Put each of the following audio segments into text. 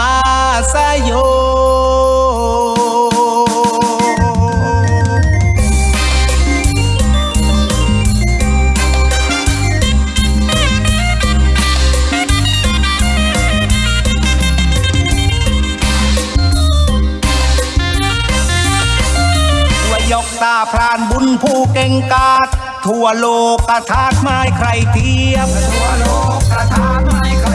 มาสโยยกตาพรานบุญผู้เก่งกาจทั่วโลกกระทาดไม้ใครเทียบทั่วโลกกระทาดไม้ใคร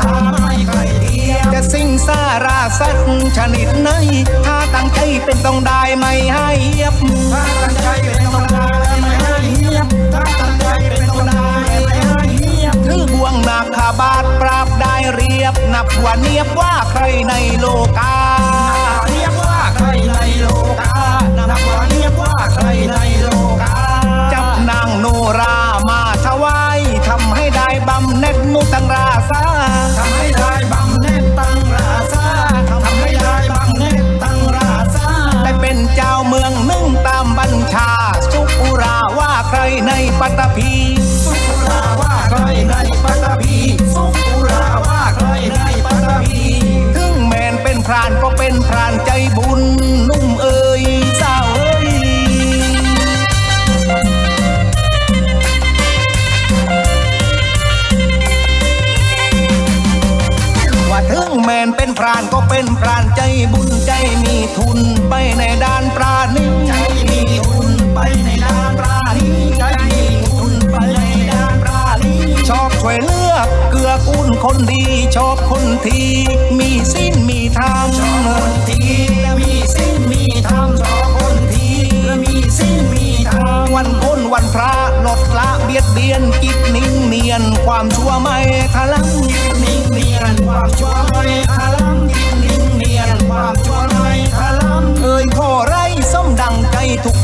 ทาไม่ใครเทียมจะสิ่งสาราสักชนิดไหนถ้าตั้งใจเป็นต้องได้ไม่ให้เยียบถ้าตั้งใจเป็นต้องได้ไม่ให้เยียบถ้าตั้งใจเป็นต้องได้ไม่ให้เยียบถือบวงนาคาบาทปราบได้เรียบนับหัวเนียบว่าใครในโลกาานก็เป็นปราณใจบุญใจมีทุนไปในด้านปราณีใจมีทุนไปในด้านปราณีใจมีทุนไปในด้านปราณีชอบช่วยเลือกเกื้อกูลคนดี ชอบคนที่มีสิ้นมีทางชอบคนที่มี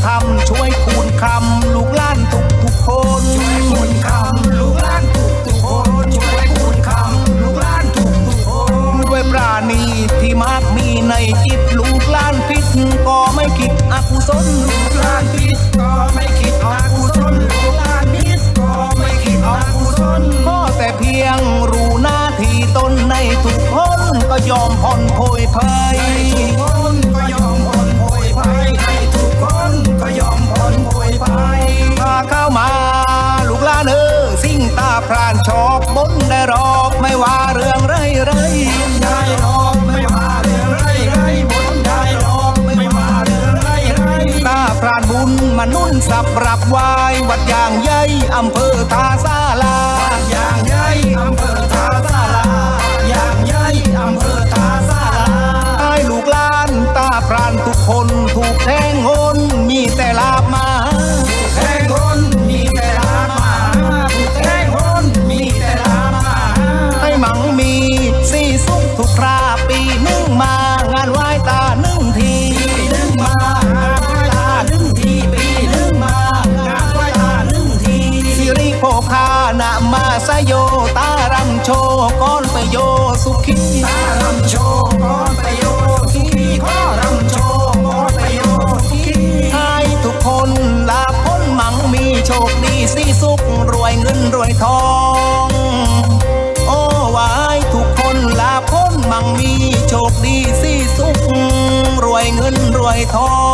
คำช่วยคูณคำลูกล้านทุกทุกคนช่วยคูณคำลูกล้านทุกทุกคนช่วยคูณคำลูกล้านทุกทุกคนด้วยปราณีที่มากมีในจิตลูกล้านพิษก็ไม่คิดอกุศลลูกล้านพิ พรานชอบมนได้รอ ทอง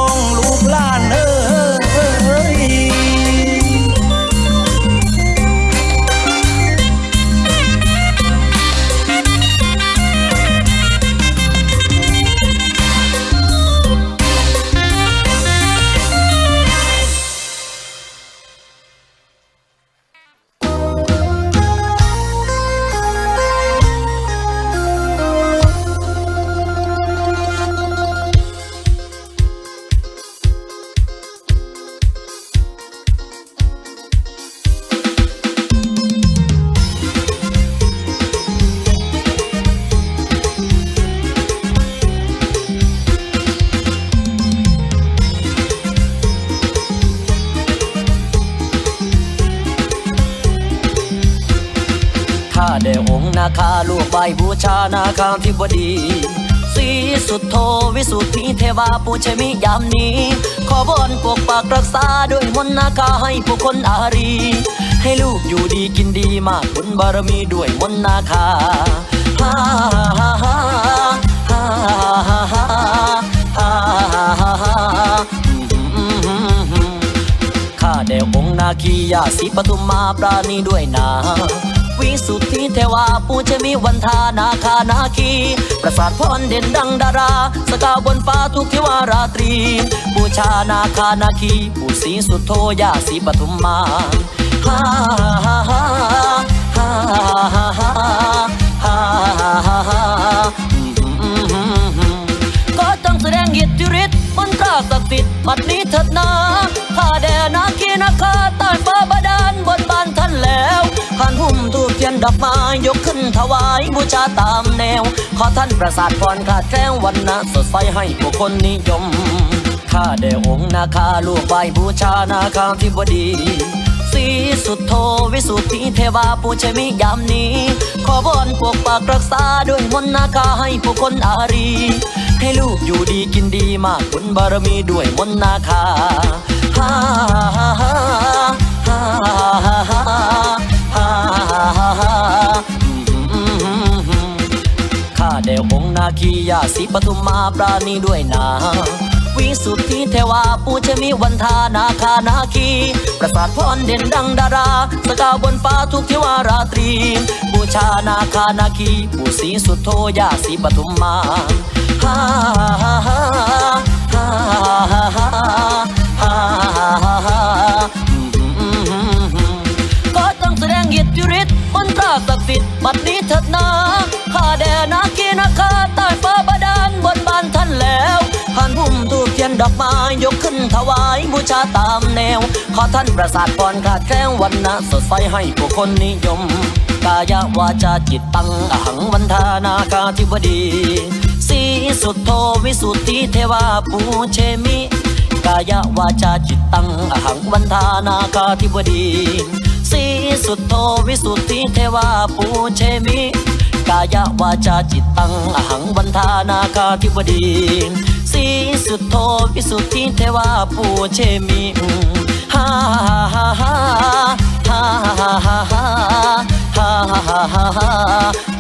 าคาลูกใบบูชานาคาธิบดีสีสุดโทวิสุทธิเทวาปูชมิยามนี้ ขอบอนปกปักรักษาด้วยมนนาคาให้ผู้คนอารี ให้ลูกอยู่ดีกินดีมากบุญบารมีด้วยมนนาคาฮ่าฮ่าฮ่าฮ่าฮ่าฮ่าข้าแด่องค์นาคียาสีปทุมมาปราณีด้วยนา วิสุทธิเทวาปูจะมีวันทานาคานาคี ประสาทพรเด่นดังดารา สกาวบนฟ้าทุกทิวาราตรี บูชานาคานาคีปู่ศรีสุโธยาสีปฐุมมาฮ่าฮ่าฮ่าฮ่า ดอกไม้ยกขึ้นถวายบูชาตามแนว ขอท่านประสาทพรขาดแคล้ววันนะสดใสให้ผู้คนนิยม ข้าได้องค์นาคาลูกไหวบูชานาคาธิบดีสีสุดโทวิสุทธิเทวาปูชมิยามนี้ ขอบอนปกปักรักษาด้วยมนนาคาให้ผู้คนอารี ให้ลูกอยู่ดีกินดีมากบุญบารมีด้วยมนนาคาฮ่าฮ่าฮ่าฮ่า ค์นาคียาสีปทุมมาปราณีด้วยนาวิสุทธิเทวาปูจะมีวันทานาคานาคี ประสาทพรเด่นดังดารา สกาวบนฟ้าทุกทิวาราตรี บูชานาคานาคีปูสีสุโธยาสีปทุมมาฮ่าฮ่าฮ่าฮ่าฮ่าฮ่า ถวายบูชาตามแนว ขอท่านประสาทพรขาดแคล้ววันนะสดใสให้ผู้คนนิยม กายวาจาจิตตังอหังวันทานาคาธิบดีสีสุดโทวิสุทธิเทวาปูเชมิ กายวาจาจิตตังอหังวันทานาคาธิบดีสีสุดโทวิสุทธิเทวาปูเชมิกายวาจาจิตตังอหังวันทานาคาธิบดี สีสุดโทวิสุทธิเทวาปูเชมีฮ่าฮ่าฮ่าฮ่าฮ่าฮ่าฮ่าฮ่าฮ่า